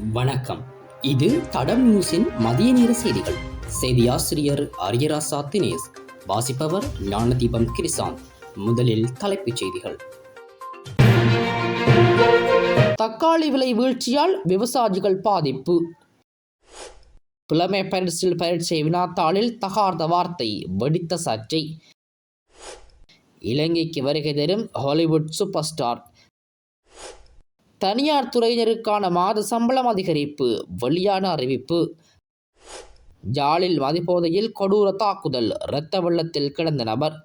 வணக்கம். இது தடம் நியூஸின் மதிய நேர செய்திகள். செய்தி ஆசிரியர் அரியராசா தினேஷ் வாசிப்பவர் ஞானதீபம் கிரிசாந்த் முதலில் தலைப்புச் செய்திகள். தக்காளி விலை வீழ்ச்சியால் விவசாயிகள் பாதிப்பு. புலமை பரிசில் பயிற்சியை வினாத்தாளில் தகார்ந்த வார்த்தை வெடித்த சர்ச்சை. இலங்கைக்கு வருகை தரும் ஹாலிவுட் சூப்பர் ஸ்டார். தனியார் துறையினருக்கான மாத சம்பளம் அதிகரிப்பு வெளியான அறிவிப்பு. ஜாலில் மதிப்போதையில் கொடூர தாக்குதல் இரத்த வெள்ளத்தில் கிடந்த நபர்.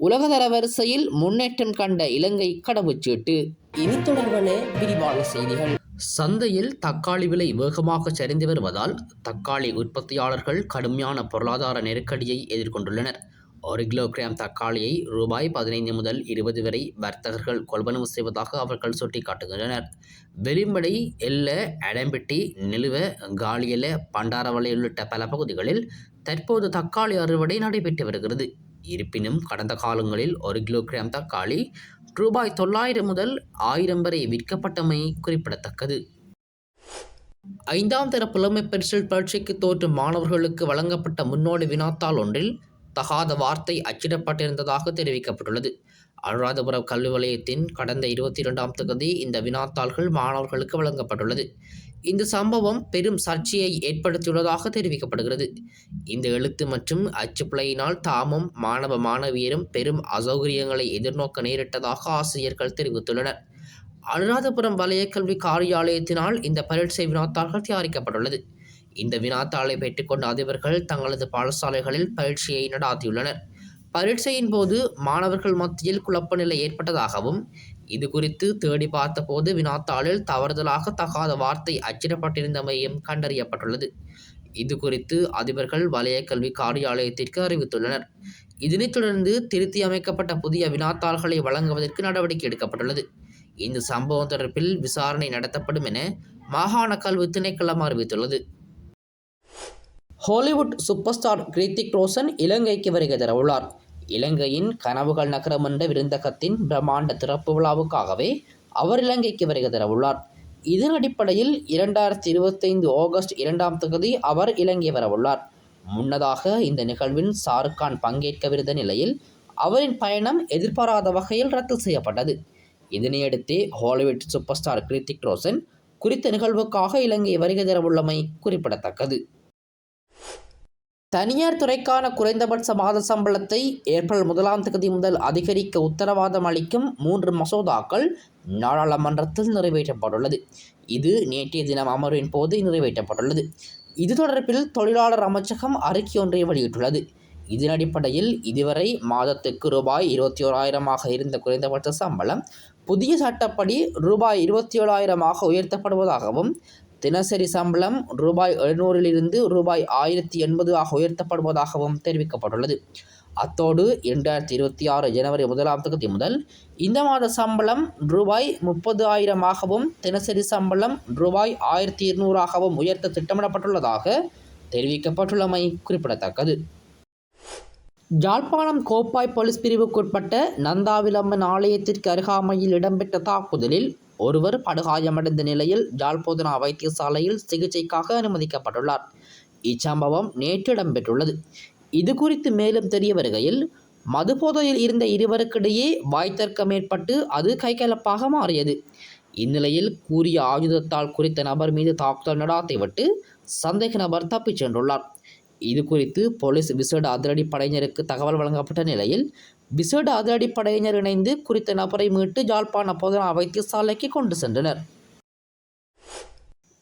உலகதர வரிசையில் முன்னேற்றம் கண்ட இலங்கை கடவுச்சீட்டு. இனி தொடர்பான விரிவான செய்திகள். சந்தையில் தக்காளி விலை வேகமாக சரிந்து வருவதால் தக்காளி உற்பத்தியாளர்கள் கடுமையான பொருளாதார நெருக்கடியை எதிர்கொண்டுள்ளனர். ஒரு கிலோகிராம் தக்காளியை ரூபாய் பதினைந்து முதல் இருபது வரை வர்த்தகர்கள் கொள்வனவு செய்வதாக அவர்கள் சுட்டிக்காட்டுகின்றனர். வெளிமடை எல்ல அடம்பிட்டி நிலுவ காலியல பண்டாரவளை உள்ளிட்ட பல பகுதிகளில் தற்போது தக்காளி அறுவடை நடைபெற்று வருகிறது. இருப்பினும் கடந்த காலங்களில் ஒரு கிலோகிராம் தக்காளி ரூபாய் தொள்ளாயிரம் முதல் ஆயிரம் வரை விற்கப்பட்டமை குறிப்பிடத்தக்கது. ஐந்தாம் தர புலமை பரிசில் பரீட்சைக்கு தோற்றும் மாணவர்களுக்கு வழங்கப்பட்ட முன்னோடி வினாத்தாள் ஒன்றில் தகாத வார்த்தை அச்சிடப்பட்டிருந்ததாக தெரிவிக்கப்பட்டுள்ளது. அனுராதபுரம் கல்வி வலயத்தின் கடந்த இருபத்தி இரண்டாம் தேதி இந்த வினாத்தாள்கள் மாணவர்களுக்கு வழங்கப்பட்டுள்ளது. இந்த சம்பவம் பெரும் சர்ச்சையை ஏற்படுத்தியுள்ளதாக தெரிவிக்கப்படுகிறது. இந்த எழுத்து மற்றும் அச்சுப்பிழையினால் தாமும் மாணவ மாணவியரும் பெரும் அசௌகரியங்களை எதிர்நோக்க நேரிட்டதாக ஆசிரியர்கள் தெரிவித்துள்ளனர். அனுராதபுரம் வலய கல்வி காரியாலயத்தினால் இந்த பரீட்சை வினாத்தாள்கள் தயாரிக்கப்பட்டுள்ளது. இந்த வினாத்தாளை பெற்றுக்கொண்ட அதிபர்கள் தங்களது பாடசாலைகளில் பயிற்சியை நடாத்தியுள்ளனர். பரீட்சையின் போது மாணவர்கள் மத்தியில் குழப்ப நிலை ஏற்பட்டதாகவும் இது குறித்து தேடி பார்த்தபோது வினாத்தாளில் தவறுதலாக தகாத வார்த்தை அச்சிடப்பட்டிருந்தமையும் கண்டறியப்பட்டுள்ளது. இது குறித்து அதிபர்கள் வலய கல்வி காரியாலயத்திற்கு அறிவித்துள்ளனர். இதனைத் தொடர்ந்து திருத்தி அமைக்கப்பட்ட புதிய வினாத்தாள்களை வழங்குவதற்கு நடவடிக்கை எடுக்கப்பட்டுள்ளது. இந்த சம்பவம் தொடர்பில் விசாரணை நடத்தப்படும் என மாகாண கல்வி திணைக்களம் அறிவித்துள்ளது. Hollywood super star Hrithik Roshan இலங்கைக்கு வருகை தரவுள்ளார். இலங்கையின் கனவுகள் நகரம் என்ற விருந்தகத்தின் பிரம்மாண்ட திறப்பு விழாவுக்காகவே அவர் இலங்கைக்கு வருகை தரவுள்ளார். இதன் அடிப்படையில் இரண்டாயிரத்தி இருபத்தைந்து ஆகஸ்ட் இரண்டாம் தொகுதி அவர் இலங்கை வரவுள்ளார். முன்னதாக இந்த நிகழ்வின் ஷாருக்கான் பங்கேற்கவிருந்த நிலையில் அவரின் பயணம் எதிர்பாராத வகையில் ரத்து செய்யப்பட்டது. இதனையடுத்தே Hollywood super star Hrithik Roshan குறித்த நிகழ்வுக்காக இலங்கை வருகை தரவுள்ளமை குறிப்பிடத்தக்கது. தனியார் துறைக்கான குறைந்தபட்ச மாத சம்பளத்தை ஏப்ரல் முதலாம் தேதி முதல் அதிகரிக்க உத்தரவாதம் அளிக்கும் மூன்று மசோதாக்கள் நாடாளுமன்றத்தில் நிறைவேற்றப்பட்டுள்ளது. இது நேற்றைய தினம் அமர்வின் போது நிறைவேற்றப்பட்டுள்ளது. இது தொடர்பில் தொழிலாளர் அமைச்சகம் அறிக்கை ஒன்றை வெளியிட்டுள்ளது. இதன் அடிப்படையில் இதுவரை மாதத்துக்கு ரூபாய் இருபத்தி ஓராயிரமாக இருந்த குறைந்தபட்ச சம்பளம் புதிய சட்டப்படி ரூபாய் இருபத்தி ஏழாயிரமாக உயர்த்தப்படுவதாகவும் தினசரி சம்பளம் ரூபாய் எழுநூறிலிருந்து ரூபாய் ஆயிரத்தி எண்பது ஆக உயர்த்தப்படுவதாகவும் தெரிவிக்கப்பட்டுள்ளது. அத்தோடு இரண்டாயிரத்தி இருபத்தி ஆறு ஜனவரி முதலாம் தொகுதி முதல் இந்த மாத சம்பளம் ரூபாய் முப்பது ஆயிரமாகவும் தினசரி சம்பளம் ரூபாய் ஆயிரத்தி இருநூறாகவும் உயர்த்த திட்டமிடப்பட்டுள்ளதாக தெரிவிக்கப்பட்டுள்ளமை குறிப்பிடத்தக்கது. ஜாழ்ப்பாணம் கோப்பாய் போலீஸ் பிரிவுக்குட்பட்ட நந்தாவிலம்மன் ஆலயத்திற்கு அருகாமையில் இடம்பெற்ற தாக்குதலில் ஒருவர் படுகாயமடைந்த நிலையில் ஜால்போதனா வைத்தியசாலையில் சிகிச்சைக்காக அனுமதிக்கப்பட்டுள்ளார். இச்சம்பவம் நேற்று இடம்பெற்றுள்ளது. இது குறித்து மேலும் தெரிய வருகையில் மதுபோதையில் இருந்த இருவருக்கிடையே வாய்த்தர்க்கம் ஏற்பட்டு அது கைகலப்பாக மாறியது. இந்நிலையில் கூறிய ஆயுதத்தால் குறித்த நபர் மீது தாக்குதல் நடாத்திவிட்டு சந்தேக நபர் தப்பிச் சென்றுள்ளார். இது குறித்து போலீஸ் விசேட அதிரடி படையினருக்கு தகவல் வழங்கப்பட்ட நிலையில் விசேட அதிரடி படையினர் இணைந்து குறித்த நபரை மீட்டு ஜாழ்ப்பாண போதனா வைத்தியசாலைக்கு கொண்டு சென்றனர்.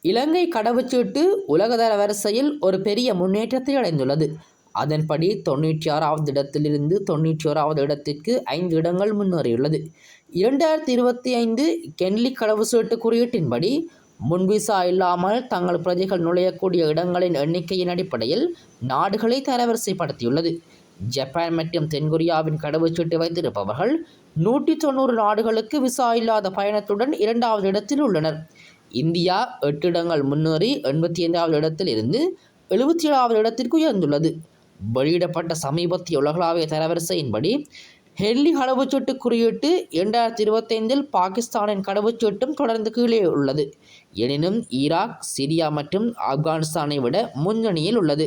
இலங்கை கடவுச்சீட்டு உலகதர வரிசையில் ஒரு பெரிய முன்னேற்றத்தை அடைந்துள்ளது. அதன்படி தொண்ணூற்றி ஆறாவது இடத்திலிருந்து தொண்ணூற்றி ஓராவது இடத்திற்கு ஐந்து இடங்கள் முன்னேறியுள்ளது. இரண்டாயிரத்தி இருபத்தி ஐந்து கென்லி கடவுச்சீட்டு குறியீட்டின்படி முன்விசா இல்லாமல் தங்கள் பிரஜைகள் நுழையக்கூடிய இடங்களின் எண்ணிக்கையின் அடிப்படையில் நாடுகளை தரவரிசைப்படுத்தியுள்ளது. ஜப்பான் மற்றும் தென்கொரியாவின் கடவுச்சீட்டு வைத்திருப்பவர்கள் நூற்றி தொண்ணூறு நாடுகளுக்கு விசா இல்லாத பயணத்துடன் இரண்டாவது இடத்தில் உள்ளனர். இந்தியா எட்டு இடங்கள் முன்னேறி எண்பத்தி ஐந்தாவது இடத்தில் இருந்து எழுபத்தி ஏழாவது இடத்திற்கு உயர்ந்துள்ளது. வெளியிடப்பட்ட சமீபத்திய உலகளாவிய தரவரிசையின்படி ஹெல்லி கடவுச்சீட்டு குறியீட்டு இரண்டாயிரத்தி இருபத்தைந்தில் பாகிஸ்தானின் கடவுச்சீட்டும் தொடர்ந்து கீழே உள்ளது. எனினும் ஈராக் சிரியா மற்றும் ஆப்கானிஸ்தானை விட முன்னணியில் உள்ளது.